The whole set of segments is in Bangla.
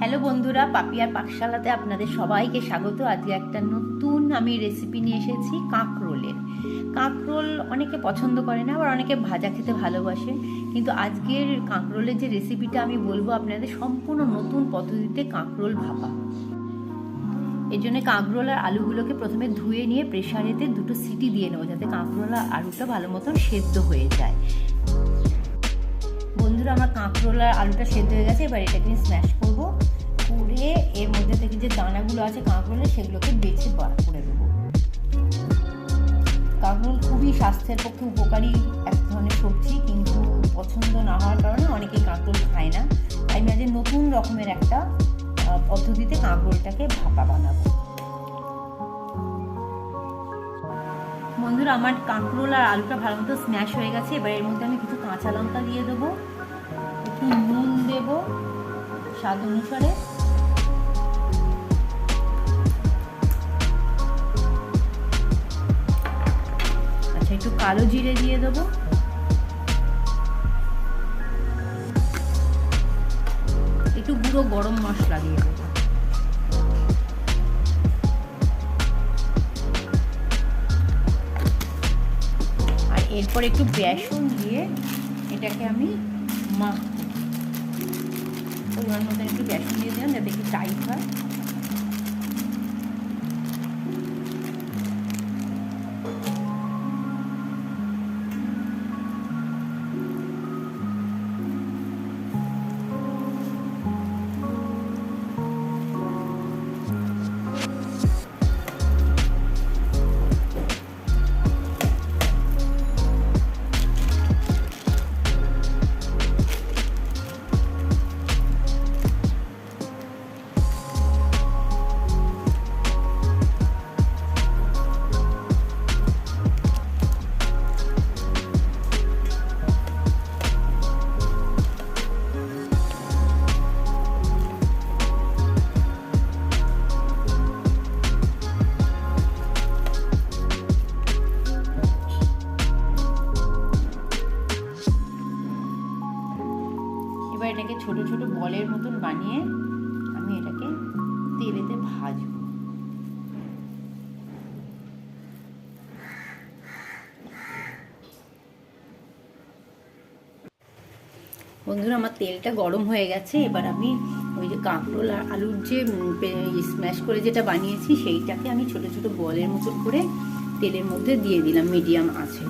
হ্যালো বন্ধুরা, পাপিয়ার পাকশালাতে আপনাদের সবাইকে স্বাগত। আজকে একটা নতুন আমি রেসিপি নিয়ে এসেছি কাঁকরোলের। কাঁকরোল অনেকে পছন্দ করে না, আবার অনেকে ভাজা খেতে ভালোবাসে। কিন্তু আজকের কাঁকরোলের যে রেসিপিটা আমি বলব, আপনাদের সম্পূর্ণ নতুন পদ্ধতিতে কাঁকরোল ভাপা। এর জন্য কাঁকরোল আর আলুগুলোকে প্রথমে ধুয়ে নিয়ে প্রেশারেতে দুটো সিটি দিয়ে নেব, যাতে কাঁকরোল আর আলুটা ভালো মতন সেদ্ধ হয়ে যায়। বন্ধুরা, আমার কাঁকরোল আর আলুটা সেদ্ধ হয়ে গেছে, এবার এটাকে স্ম্যাশ করব। করে এর মধ্যে থেকে যে দানাগুলো আছে কাঁকরোলের সেগুলোকে বেছে বার করে দেবো কাঁকরোল খুবই স্বাস্থ্যের পক্ষে উপকারী এক ধরনের সবজি, কিন্তু পছন্দ না হওয়ার কারণে অনেকেই কাঁকরোল খায় না। তাই আমি আজ নতুন রকমের একটা পদ্ধতিতে কাঁকরোলটাকে ভাপা বানাবো। বন্ধুরা, আমার কাঁকরোল আর আলুটা ভালো মতো স্ম্যাশ হয়ে গেছে। এবার এর মধ্যে আমি কিছু কাঁচা লঙ্কা দিয়ে দেবো। একটু নুন দেব স্বাদ অনুসারে। আচ্ছা একটু কালো জিরে দিয়ে দেবো। একটু গুঁড়ো গরম মশলা দিয়ে দেবো। এরপর একটু বেসন দিয়ে এটাকে আমি মাখবো। পরিমাণ মতো একটু বেসন দিয়ে দিলাম যাতে একটু টাইট হয়। এটাকে ছোট ছোট বলের মতন বানিয়ে আমি এটাকে তেলেতে ভাজবো। বন্ধুরা, আমার তেলটা গরম হয়ে গেছে। এবার আমি ওই যে কাঁকরোল আর আলুর যে স্ম্যাশ করে যেটা বানিয়েছি, সেইটাকে আমি ছোট ছোট বলের মতন করে তেলের মধ্যে দিয়ে দিলাম মিডিয়াম আছে।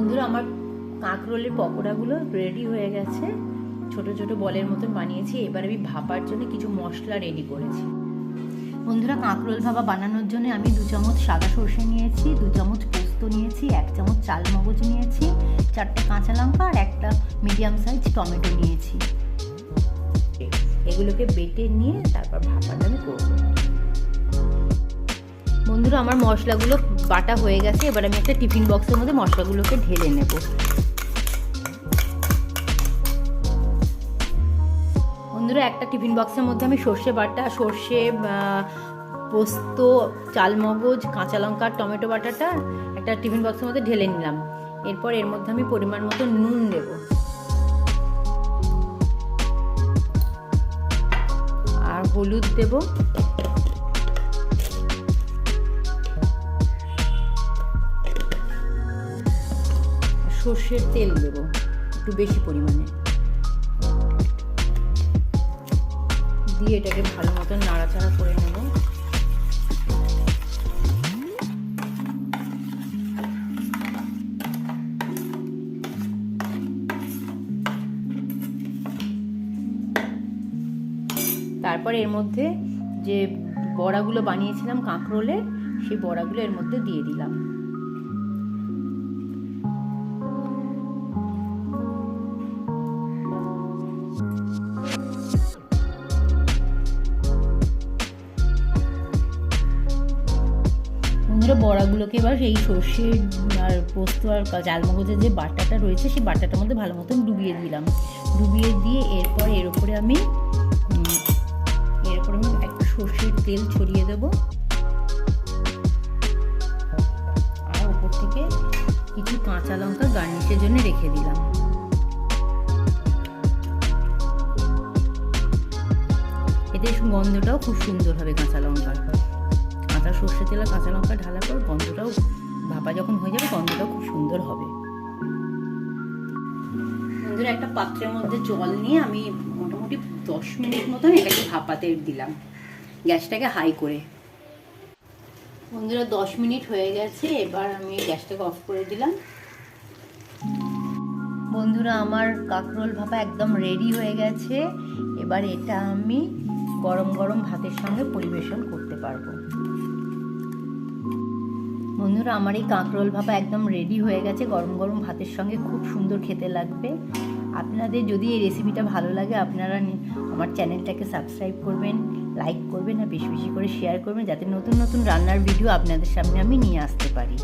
বন্ধুরা, আমার কাঁকরোলের পকোড়াগুলো রেডি হয়ে গেছে। ছোট ছোট বলের মতন বানিয়েছি। এবার আমি ভাপার জন্য কিছু মশলা রেডি করেছি। বন্ধুরা, কাঁকরোল ভাপা বানানোর জন্য আমি দু চামচ সাদা সর্ষে নিয়েছি, দু চামচ পোস্ত নিয়েছি, এক চামচ চাল মগজ নিয়েছি, চারটে কাঁচা লঙ্কা আর একটা মিডিয়াম সাইজ টমেটো নিয়েছি। এগুলোকে বেটে নিয়ে তারপর ভাপাটা আমি করব। বন্ধুরা, আমার মশলাগুলো বাটা হয়ে গেছে, এবার আমি একটা টিফিন বক্সের মধ্যে মশলাগুলোকে ঢেলে নেব। বন্ধুরা, একটা টিফিন বক্সের মধ্যে আমি সর্ষে বাটা, সর্ষে পোস্ত, চালমগজ, কাঁচা লঙ্কা, টমেটো বাটাটা একটা টিফিন বক্সের মধ্যে ঢেলে নিলাম। এরপর এর মধ্যে আমি পরিমাণ মতো নুন দেব। আর হলুদ দেবো। সর্ষের তেল দেব, একটু বেশি পরিমাণে। দিয়ে এটাকে ভালো মতন নাড়াচাড়া করে নেব। তারপর এর মধ্যে যে বড়াগুলো বানিয়েছিলাম কাঁকরোলের, সেই বড়াগুলো এর মধ্যে দিয়ে দিলাম। বন্ধুরা বড়াগুলোকে এবার এই সর্ষে আর পোস্ত আর মগজের যে বাটাটা রয়েছে, সেই বাটাটার মধ্যে ভালো মতন ডুবিয়ে দিলাম। ডুবিয়ে দিয়ে এরপর এর উপরে আমি এরপর আমি একটা সর্ষের তেল ছড়িয়ে দেবো। আর উপর থেকে কিছু কাঁচা লঙ্কা গার্নিশের জন্য রেখে দিলাম। এদের গন্ধটাও খুব সুন্দর হবে কাঁচা লঙ্কার। সর্ষে তেল কাঁচা লঙ্কা ঢালার পর গন্ধটাও ভাপা যখন হয়ে যাবে, গন্ধটাও খুব সুন্দর হবে। বন্ধুরা, একটা পাত্রের মধ্যে জল নিয়ে আমি মোটামুটি দশ মিনিট মতন এটাকে ভাপাতে দিলাম। গ্যাসটাকে হাই করে। বন্ধুরা, দশ মিনিট হয়ে গেছে, এবার আমি গ্যাসটাকে অফ করে দিলাম। বন্ধুরা, আমার কাঁকরোল ভাপা একদম রেডি হয়ে গেছে। এবার এটা আমি গরম গরম ভাতের সঙ্গে পরিবেশন করতে পারব। বন্ধুরা, আমার এই কাঁকরোল ভাপা একদম রেডি হয়ে গেছে। গরম গরম ভাতের সঙ্গে খুব সুন্দর খেতে লাগবে। আপনাদের যদি এই রেসিপিটা ভালো লাগে, আপনারা আমার চ্যানেলটাকে সাবস্ক্রাইব করবেন লাইক করবেন, আর বেশি বেশি করে শেয়ার করবেন, যাতে নতুন নতুন রান্নার ভিডিও আপনাদের সামনে আমি নিয়ে আসতে পারি।